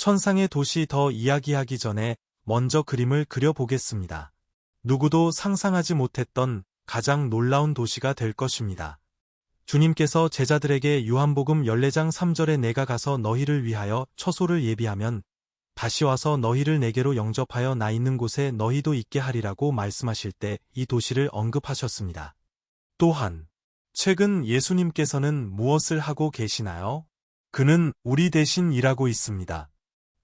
천상의 도시 더 이야기하기 전에 먼저 그림을 그려보겠습니다. 누구도 상상하지 못했던 가장 놀라운 도시가 될 것입니다. 주님께서 제자들에게 요한복음 14장 3절에 내가 가서 너희를 위하여 처소를 예비하면 다시 와서 너희를 내게로 영접하여 나 있는 곳에 너희도 있게 하리라고 말씀하실 때 이 도시를 언급하셨습니다. 또한 최근 예수님께서는 무엇을 하고 계시나요? 그는 우리 대신 일하고 있습니다.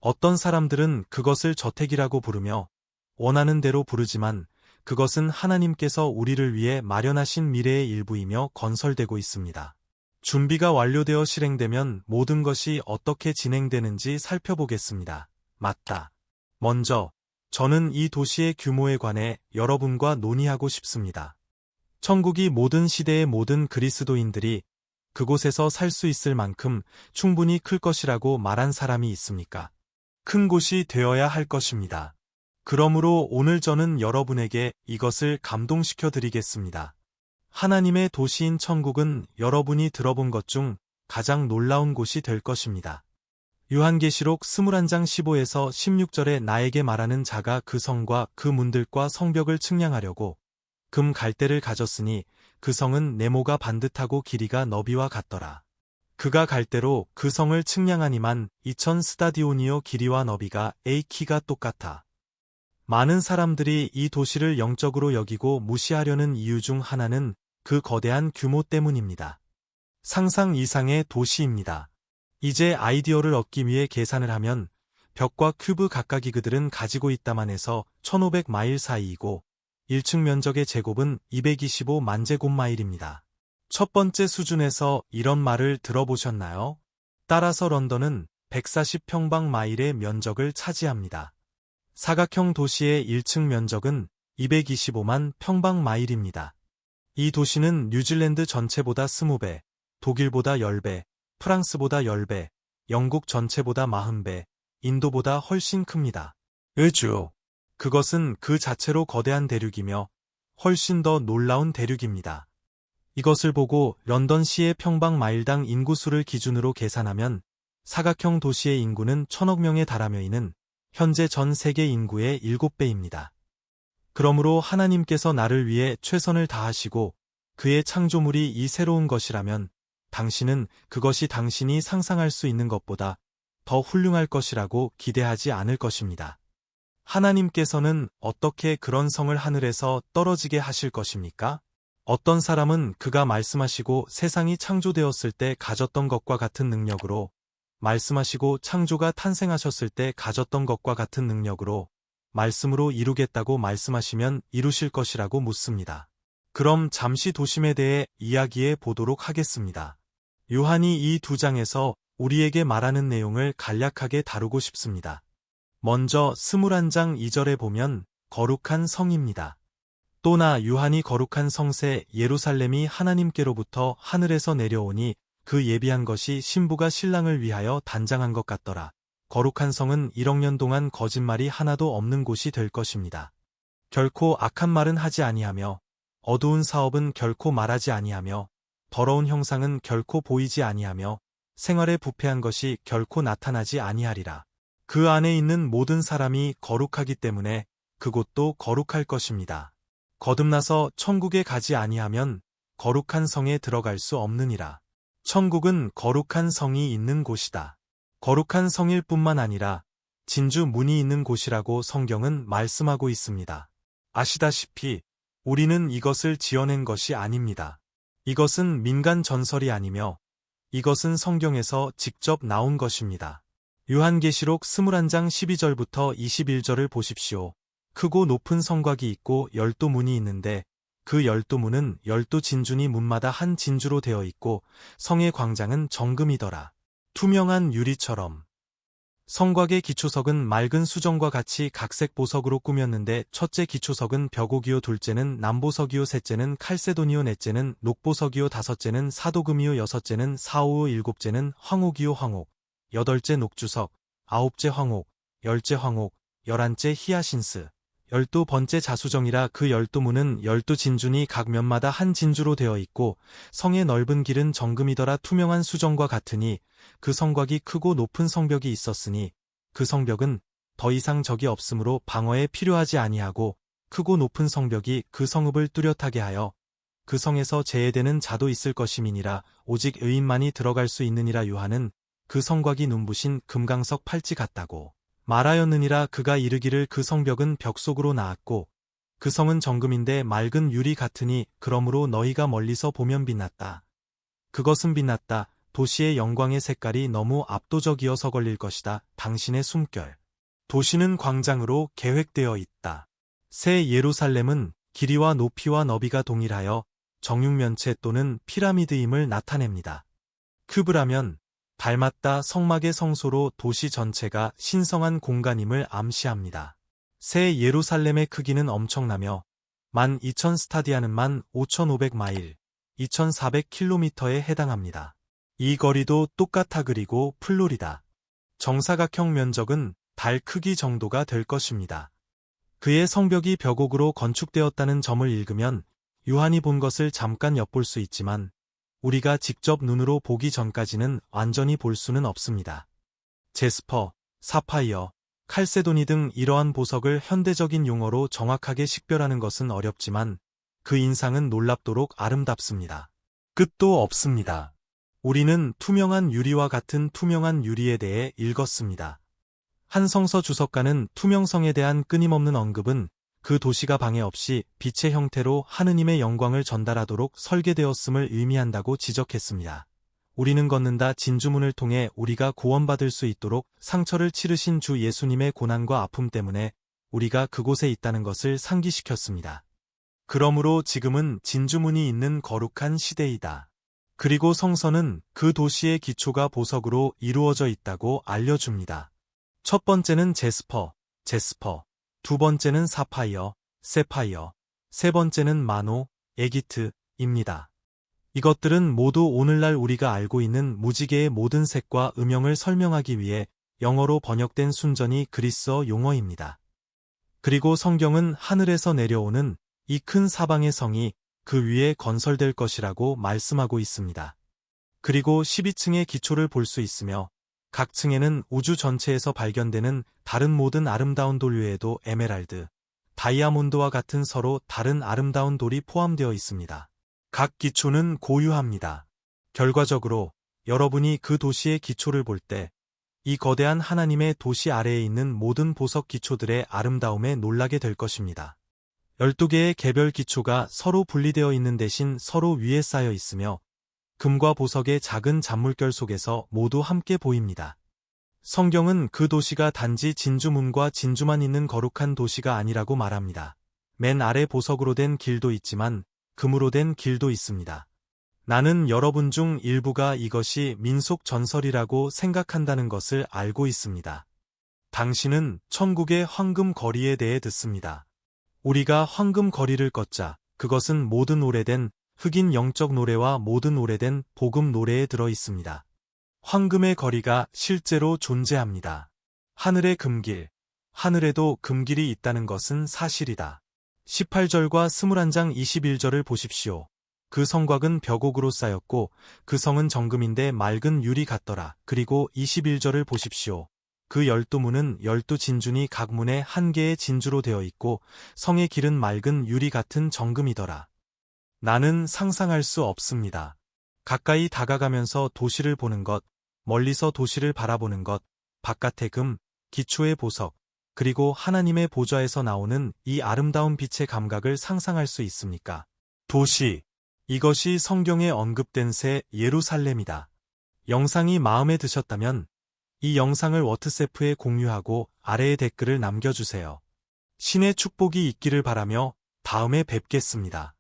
어떤 사람들은 그것을 저택이라고 부르며 원하는 대로 부르지만 그것은 하나님께서 우리를 위해 마련하신 미래의 일부이며 건설되고 있습니다. 준비가 완료되어 실행되면 모든 것이 어떻게 진행되는지 살펴보겠습니다. 맞다. 먼저, 저는 이 도시의 규모에 관해 여러분과 논의하고 싶습니다. 천국이 모든 시대의 모든 그리스도인들이 그곳에서 살 수 있을 만큼 충분히 클 것이라고 말한 사람이 있습니까? 큰 곳이 되어야 할 것입니다. 그러므로 오늘 저는 여러분에게 이것을 감동시켜 드리겠습니다. 하나님의 도시인 천국은 여러분이 들어본 것 중 가장 놀라운 곳이 될 것입니다. 요한계시록 21장 15에서 16절에 나에게 말하는 자가 그 성과 그 문들과 성벽을 측량하려고 금 갈대를 가졌으니 그 성은 네모가 반듯하고 길이가 너비와 같더라. 그가 갈대로 그 성을 측량하니만 2000 스타디오니오 길이와 너비가 A 키가 똑같아. 많은 사람들이 이 도시를 영적으로 여기고 무시하려는 이유 중 하나는 그 거대한 규모 때문입니다. 상상 이상의 도시입니다. 이제 아이디어를 얻기 위해 계산을 하면 벽과 큐브 각각이 그들은 가지고 있다만 해서 1500마일 사이이고 1층 면적의 제곱은 225만 제곱마일입니다. 첫 번째 수준에서 이런 말을 들어보셨나요? 따라서 런던은 140평방 마일의 면적을 차지합니다. 사각형 도시의 1층 면적은 225만 평방 마일입니다. 이 도시는 뉴질랜드 전체보다 20배, 독일보다 10배, 프랑스보다 10배, 영국 전체보다 40배, 인도보다 훨씬 큽니다. 의주. 그것은 그 자체로 거대한 대륙이며 훨씬 더 놀라운 대륙입니다. 이것을 보고 런던시의 평방 마일당 인구수를 기준으로 계산하면 사각형 도시의 인구는 천억 명에 달하며 이는 현재 전 세계 인구의 7배입니다. 그러므로 하나님께서 나를 위해 최선을 다하시고 그의 창조물이 이 새로운 것이라면 당신은 그것이 당신이 상상할 수 있는 것보다 더 훌륭할 것이라고 기대하지 않을 것입니다. 하나님께서는 어떻게 그런 성을 하늘에서 떨어지게 하실 것입니까? 어떤 사람은 그가 말씀하시고 세상이 창조되었을 때 가졌던 것과 같은 능력으로 말씀하시고 창조가 탄생하셨을 때 가졌던 것과 같은 능력으로 말씀으로 이루겠다고 말씀하시면 이루실 것이라고 묻습니다. 그럼 잠시 도심에 대해 이야기해 보도록 하겠습니다. 요한이 이 두 장에서 우리에게 말하는 내용을 간략하게 다루고 싶습니다. 먼저 21장 2절에 보면 거룩한 성입니다. 또나 유한이 거룩한 성세 예루살렘이 하나님께로부터 하늘에서 내려오니 그 예비한 것이 신부가 신랑을 위하여 단장한 것 같더라. 거룩한 성은 1억 년 동안 거짓말이 하나도 없는 곳이 될 것입니다. 결코 악한 말은 하지 아니하며 어두운 사업은 결코 말하지 아니하며 더러운 형상은 결코 보이지 아니하며 생활에 부패한 것이 결코 나타나지 아니하리라. 그 안에 있는 모든 사람이 거룩하기 때문에 그곳도 거룩할 것입니다. 거듭나서 천국에 가지 아니하면 거룩한 성에 들어갈 수 없느니라. 천국은 거룩한 성이 있는 곳이다. 거룩한 성일 뿐만 아니라 진주 문이 있는 곳이라고 성경은 말씀하고 있습니다. 아시다시피 우리는 이것을 지어낸 것이 아닙니다. 이것은 민간 전설이 아니며 이것은 성경에서 직접 나온 것입니다. 요한계시록 21장 12절부터 21절을 보십시오. 크고 높은 성곽이 있고 열두 문이 있는데 그 열두 문은 열두 진준이 문마다 한 진주로 되어 있고 성의 광장은 정금이더라. 투명한 유리처럼. 성곽의 기초석은 맑은 수정과 같이 각색 보석으로 꾸몄는데 첫째 기초석은 벽옥이요 둘째는 남보석이요 셋째는 칼세도니오 넷째는 녹보석이요 다섯째는 사도금이요 여섯째는 사오요 일곱째는 황옥이요 황옥 여덟째 녹주석 아홉째 황옥 열째 황옥 열한째 히아신스 열두 번째 자수정이라 그 열두 문은 열두 진준이 각 면마다 한 진주로 되어 있고 성의 넓은 길은 정금이더라 투명한 수정과 같으니 그 성곽이 크고 높은 성벽이 있었으니 그 성벽은 더 이상 적이 없으므로 방어에 필요하지 아니하고 크고 높은 성벽이 그 성읍을 뚜렷하게 하여 그 성에서 제해되는 자도 있을 것임이니라. 오직 의인만이 들어갈 수 있느니라. 요한은 그 성곽이 눈부신 금강석 팔찌 같다고 말하였느니라 그가 이르기를 그 성벽은 벽 속으로 나았고 그 성은 정금인데 맑은 유리 같으니 그러므로 너희가 멀리서 보면 빛났다. 그것은 빛났다. 도시의 영광의 색깔이 너무 압도적이어서 걸릴 것이다. 당신의 숨결. 도시는 광장으로 계획되어 있다. 새 예루살렘은 길이와 높이와 너비가 동일하여 정육면체 또는 피라미드임을 나타냅니다. 크브라면 닮았다 성막의 성소로 도시 전체가 신성한 공간임을 암시합니다. 새 예루살렘의 크기는 엄청나며 12,000 스타디아는 15,500마일, 2,400km에 해당합니다. 이 거리도 똑같아 그리고 플로리다. 정사각형 면적은 달 크기 정도가 될 것입니다. 그의 성벽이 벽옥으로 건축되었다는 점을 읽으면 유한이 본 것을 잠깐 엿볼 수 있지만 우리가 직접 눈으로 보기 전까지는 완전히 볼 수는 없습니다. 제스퍼, 사파이어, 칼세도니 등 이러한 보석을 현대적인 용어로 정확하게 식별하는 것은 어렵지만 그 인상은 놀랍도록 아름답습니다. 끝도 없습니다. 우리는 투명한 유리와 같은 투명한 유리에 대해 읽었습니다. 한성서 주석가는 투명성에 대한 끊임없는 언급은 그 도시가 방해 없이 빛의 형태로 하느님의 영광을 전달하도록 설계되었음을 의미한다고 지적했습니다. 우리는 걷는다 진주문을 통해 우리가 구원받을 수 있도록 상처를 치르신 주 예수님의 고난과 아픔 때문에 우리가 그곳에 있다는 것을 상기시켰습니다. 그러므로 지금은 진주문이 있는 거룩한 시대이다. 그리고 성서는 그 도시의 기초가 보석으로 이루어져 있다고 알려줍니다. 첫 번째는 제스퍼, 제스퍼, 두 번째는 사파이어, 세파이어, 세 번째는 마노, 에기트입니다. 이것들은 모두 오늘날 우리가 알고 있는 무지개의 모든 색과 음영을 설명하기 위해 영어로 번역된 순전히 그리스어 용어입니다. 그리고 성경은 하늘에서 내려오는 이 큰 사방의 성이 그 위에 건설될 것이라고 말씀하고 있습니다. 그리고 12층의 기초를 볼 수 있으며 각 층에는 우주 전체에서 발견되는 다른 모든 아름다운 돌 외에도 에메랄드, 다이아몬드와 같은 서로 다른 아름다운 돌이 포함되어 있습니다. 각 기초는 고유합니다. 결과적으로 여러분이 그 도시의 기초를 볼 때 이 거대한 하나님의 도시 아래에 있는 모든 보석 기초들의 아름다움에 놀라게 될 것입니다. 12개의 개별 기초가 서로 분리되어 있는 대신 서로 위에 쌓여 있으며 금과 보석의 작은 잔물결 속에서 모두 함께 보입니다. 성경은 그 도시가 단지 진주문과 진주만 있는 거룩한 도시가 아니라고 말합니다. 맨 아래 보석으로 된 길도 있지만 금으로 된 길도 있습니다. 나는 여러분 중 일부가 이것이 민속 전설이라고 생각한다는 것을 알고 있습니다. 당신은 천국의 황금 거리에 대해 듣습니다. 우리가 황금 거리를 걷자 그것은 모든 오래된 흑인 영적 노래와 모든 오래된 복음 노래에 들어 있습니다. 황금의 거리가 실제로 존재합니다. 하늘의 금길, 하늘에도 금길이 있다는 것은 사실이다. 18절과 21장 21절을 보십시오. 그 성곽은 벽옥으로 쌓였고 그 성은 정금인데 맑은 유리 같더라. 그리고 21절을 보십시오. 그 열두 문은 열두 진준이 각 문에 한 개의 진주로 되어 있고 성의 길은 맑은 유리 같은 정금이더라. 나는 상상할 수 없습니다. 가까이 다가가면서 도시를 보는 것, 멀리서 도시를 바라보는 것, 바깥의 금, 기초의 보석, 그리고 하나님의 보좌에서 나오는 이 아름다운 빛의 감각을 상상할 수 있습니까? 도시. 이것이 성경에 언급된 새 예루살렘이다. 영상이 마음에 드셨다면 이 영상을 워트세프에 공유하고 아래에 댓글을 남겨주세요. 신의 축복이 있기를 바라며 다음에 뵙겠습니다.